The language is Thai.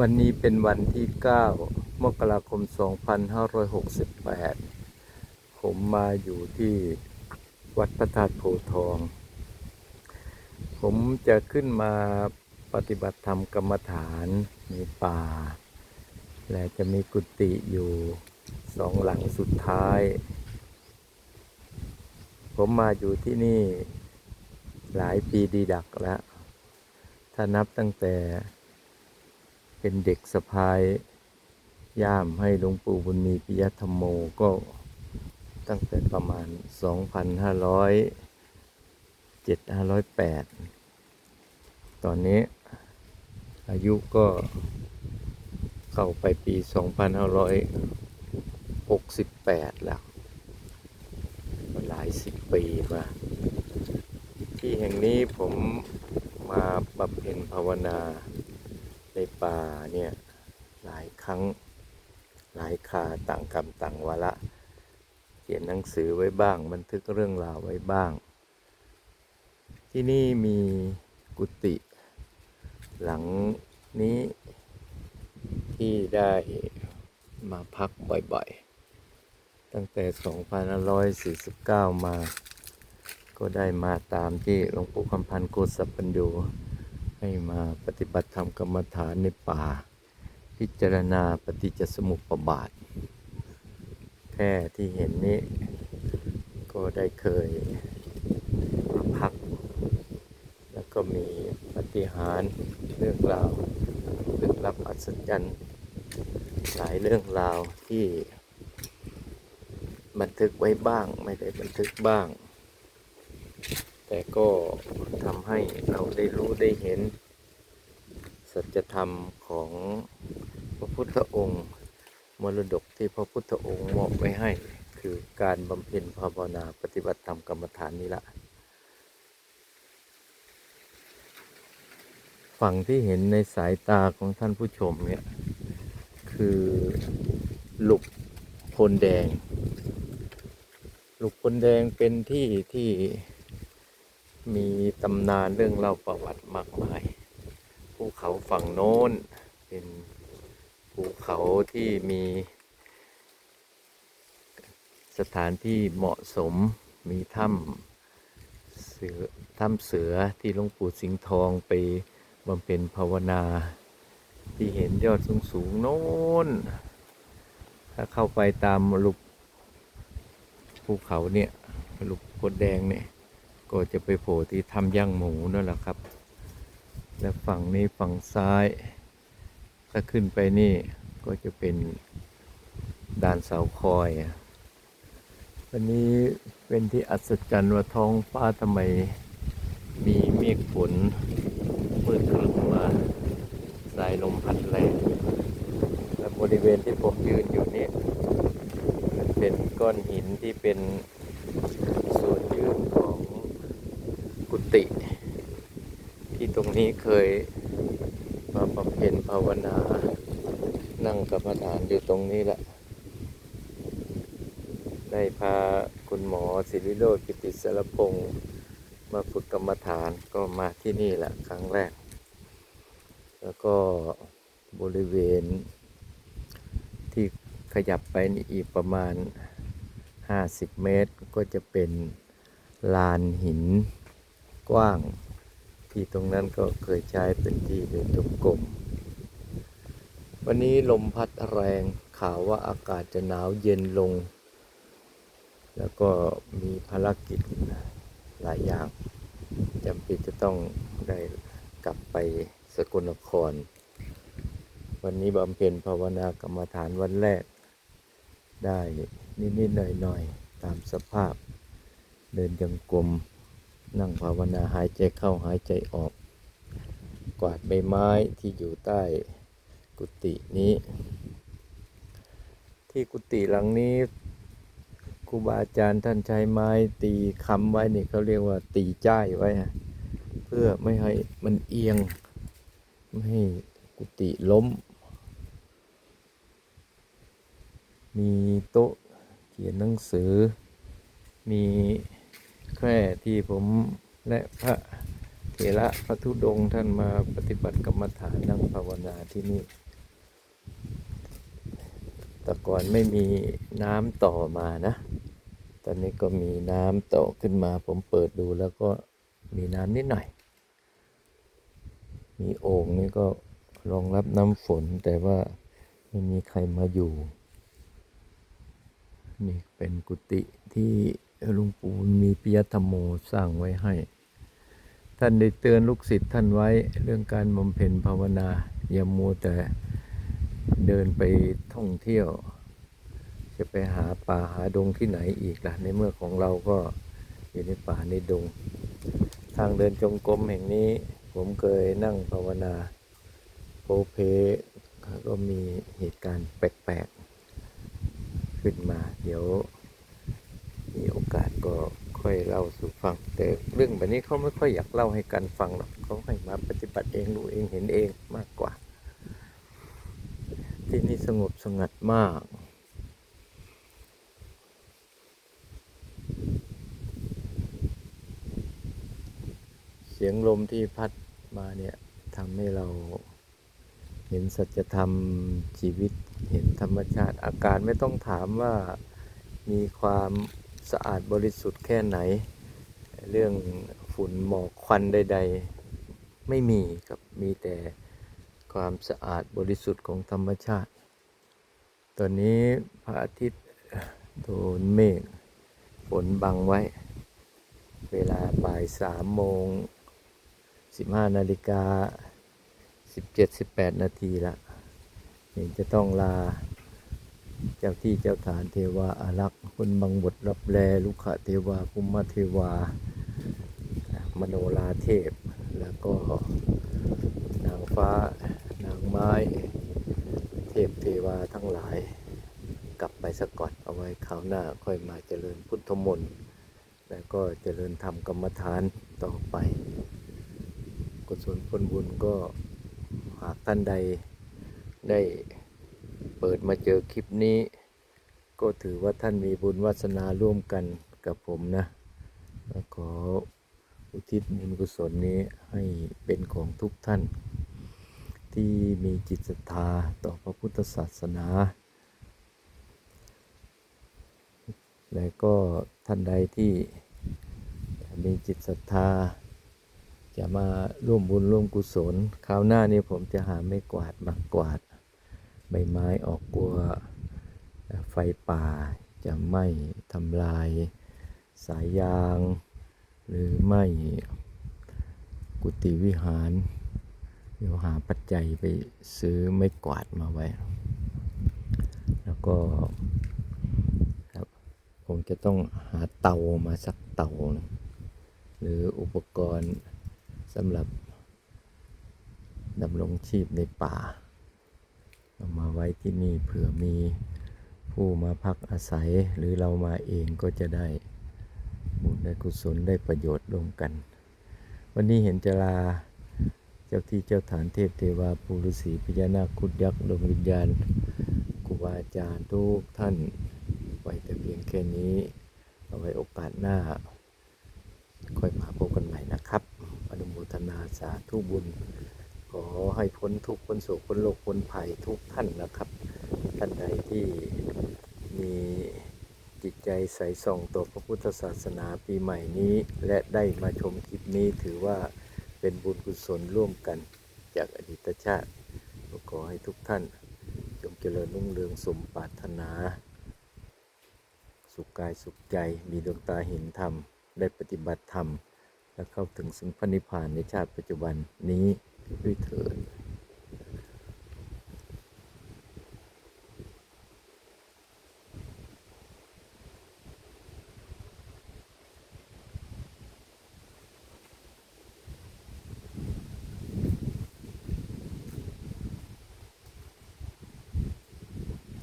วันนี้เป็นวันที่ 9 มกราคม 2568 ผมมาอยู่ที่วัดพระธาตุโพทอง ผมจะขึ้นมาปฏิบัติธรรมกรรมฐานในป่า และจะมีกุฏิอยู่สองหลังสุดท้าย ผมมาอยู่ที่นี่หลายปีดีดักแล้ว ถ้านับตั้งแต่ เป็นเด็กสะพายย่ามให้หลวงปู่บุญมีปิยธรรมโมก็ตั้งแต่ประมาณ 2,500 7,508 ตอนนี้อายุก็เข้าไปปี 2,568 แล้วหลายสิบปีมาที่แห่งนี้ผมมาบำเพ็ญภาวนา ในป่าเนี่ยหลายครั้งหลายคาต่างกรรมต่างวาระเขียนหนังสือไว้บ้าง บันทึกเรื่องราวไว้บ้าง ที่นี่มีกุฏิหลังนี้ที่ได้มาพักบ่อยๆ ตั้งแต่ 2549 มา ก็ได้มาตามที่หลวงปู่คำพันธ์โกศปัญโย ให้มาปฏิบัติธรรมกรรมฐานในป่า พิจารณาปฏิจจสมุปบาท แค่ที่เห็นนี้ ก็ได้เคยมาพัก แล้วก็มีปฏิหารเรื่องราวลึกลับอัศจรรย์หลายเรื่องราวที่บันทึกไว้บ้างไม่ได้บันทึกบ้าง แต่ก็ทำให้เราได้รู้ได้เห็น สัจธรรมของพระพุทธองค์ มรดกที่พระพุทธองค์มอบไว้ให้ คือการบำเพ็ญภาวนาปฏิบัติธรรมกรรมฐานนี้ละ ฝั่งที่เห็นในสายตาของท่านผู้ชมเนี่ย คือหลุกพลแดง หลุกพลแดงเป็นที่ที่ มีตำนานเรื่องเล่าประวัติมากมาย ภูเขาฝั่งโน้น เป็นภูเขาที่มี สถานที่เหมาะสมมีถ้ำเสือถ้ำเสือที่หลวงปู่สิงห์ทองไปบำเพ็ญภาวนา ที่เห็นยอดสูงสูงโน้น ถ้าเข้าไปตามลุกภูเขาเนี่ยลุกโคดแดงเนี่ย ก็จะไปโผล่ที่ถ้ำย่างหมูนั่นแหละครับ และฝั่งนี้ฝั่งซ้าย ถ้าขึ้นไปนี่ก็จะเป็นด่านเสาคอยวันนี้เป็นที่อัศจรรย์ว่าท้องฟ้าทำไมมีเมฆฝนมืดครึ้มมาสายลมพัดแรงและบริเวณที่ผมยืนอยู่นี่มันเป็นก้อนหินที่เป็นส่วนยืนของ กุฏิที่ตรงนี้เคยมาบำเพ็ญภาวนา นั่งกรรมฐานอยู่ตรงนี้แหละ ได้พาคุณหมอศิริโรจน์กิติสารพงศ์มาฝึกกรรมฐานก็มาที่นี่แหละครั้งแรก แล้วก็บริเวณที่ขยับไปนี่อีกประมาณ 50 เมตรก็จะเป็นลานหิน กว้าง ที่ตรงนั้นก็เคยใช้เป็นที่เดินจงกรมวันนี้ลมพัดแรงข่าวว่าอากาศจะหนาวเย็นลง แล้วก็มีภารกิจหลายอย่างจำเป็นจะต้องได้กลับไปสกลนคร วันนี้บำเพ็ญภาวนากรรมฐานวันแรก ได้นิดๆหน่อยๆ ตามสภาพ เดินจงกรม นั่งภาวนาหายใจเข้าหายใจออก กวาดใบไม้ที่อยู่ใต้กุฏินี้ ที่กุฏิหลังนี้ครูบาอาจารย์ท่านใช้ไม้ตีค้ำไว้นี่เขาเรียกว่าตีจ้ายไว้ฮะเพื่อไม่ให้มันเอียง ไม่ให้กุฏิล้ม มีโต๊ะเขียนหนังสือมี แคร่ที่ผมและพระเถระพระธุดงท่านมาปฏิบัติกรรมฐานนั่งภาวนาที่นี่ แต่ก่อนไม่มีน้ำต่อมานะ ตอนนี้ก็มีน้ำต่อขึ้นมา ผมเปิดดูแล้วก็มีน้ำนิดหน่อย มีโอ่งนี่ก็รองรับน้ำฝนแต่ว่าไม่มีใครมาอยู่ นี่เป็นกุฏิที่ หลุงปู่มีปิยธรรมโมสร้างไว้ให้ ท่านได้เตือนลูกศิษย์ท่านไว้เรื่องการบำเพ็ญภาวนา อย่ามัวแต่เดินไปท่องเที่ยว จะไปหาป่าหาดงที่ไหนอีกล่ะ ในเมื่อของเราก็อยู่ในป่าในดง ทางเดินจงกรมแห่งนี้ ผมเคยนั่งภาวนาโพเพก็มีเหตุการณ์แปลกๆ ขึ้นมาเดี๋ยว มีโอกาสก็ค่อยเล่าสู่ฟัง แต่เรื่องแบบนี้เขาไม่ค่อยอยากเล่าให้กันฟังหรอกเขาให้มาปฏิบัติเองรู้เองเห็นเองมากกว่า ที่นี่สงบสงัดมากเสียงลมที่พัดมาเนี่ยทำให้เราเห็นสัจธรรมชีวิตเห็นธรรมชาติอาการไม่ต้องถามว่ามีความ สะอาดบริสุทธิ์แค่ไหน เรื่องฝุ่นหมอกควันใด ๆ ไม่มีครับมีแต่ความสะอาดบริสุทธิ์ของธรรมชาติ ตอนนี้พระอาทิตย์โดนเมฆฝนบังไว้ เวลาบ่ายสามโมงสิบห้านาฬิกาสิบเจ็ดสิบแปดนาทีละเห็นจะต้องลา เจ้าที่เจ้าฐานเทวาอารักษ์คนบังบทรับแลลุขเทวาภูมิเทวามโนลาเทพ แล้วก็นางฟ้านางไม้ เทพเทวาทั้งหลาย กลับไปสะก่อนเอาไว้คราวหน้าค่อยมาเจริญพุทธมนต์แล้วก็เจริญธรรมกรรมฐานต่อไป กุศลผลบุญก็หากท่านใดได้ เปิดมาเจอคลิปนี้ ก็ถือว่าท่านมีบุญวาสนาร่วมกันกับผมนะขออุทิศบุญกุศลนี้ให้เป็นของทุกท่าน ที่มีจิตศรัทธาต่อพระพุทธศาสนา และก็ท่านใดที่มีจิตศรัทธา จะมาร่วมบุญร่วมกุศล คราวหน้านี้ผมจะหาไม่กวาดมากวาด ใบไม้ออกกลัวไฟป่าจะไหม้ทำลาย สายยาง หรือไม่กุฏิวิหาร เดี๋ยวหาปัจจัยไปซื้อไม่กวาดมาไว้ แล้วก็ครับคงจะต้องหาเตามาสักเตาหรืออุปกรณ์สำหรับดำรงชีพในป่า มาไว้ที่นี่เผื่อมีผู้มาพักอาศัยหรือเรามาเองก็จะได้บุญได้กุศลได้ประโยชน์ร่วมกัน วันนี้เห็นจะลาเจ้าที่เจ้าฐานเทพเทวาปูฤาษีพญานาคคุดยักษ์ดวงวิญญาณครูบาอาจารย์ทุกท่านไว้แต่เพียงแค่นี้เอาไว้โอกาสหน้า ค่อยมาพบกันใหม่นะครับอนุโมทนาสาธุบุญ ขอให้พ้นทุกข์พ้นโศกพ้นโรคพ้นภัยทุกท่านนะครับ ท่านใดที่มีจิตใจใสส่องต่อพระพุทธศาสนาปีใหม่นี้ และได้มาชมคลิปนี้ถือว่าเป็นบุญกุศลร่วมกันจากอดีตชาติขอให้ทุกท่านจงเจริญรุ่งเรืองสมปรารถนา สุขกายสุขใจมีดวงตาเห็นธรรม ได้ปฏิบัติธรรม และเข้าถึงซึ่งพระนิพพานในชาติปัจจุบันนี้ ด้วยเถิด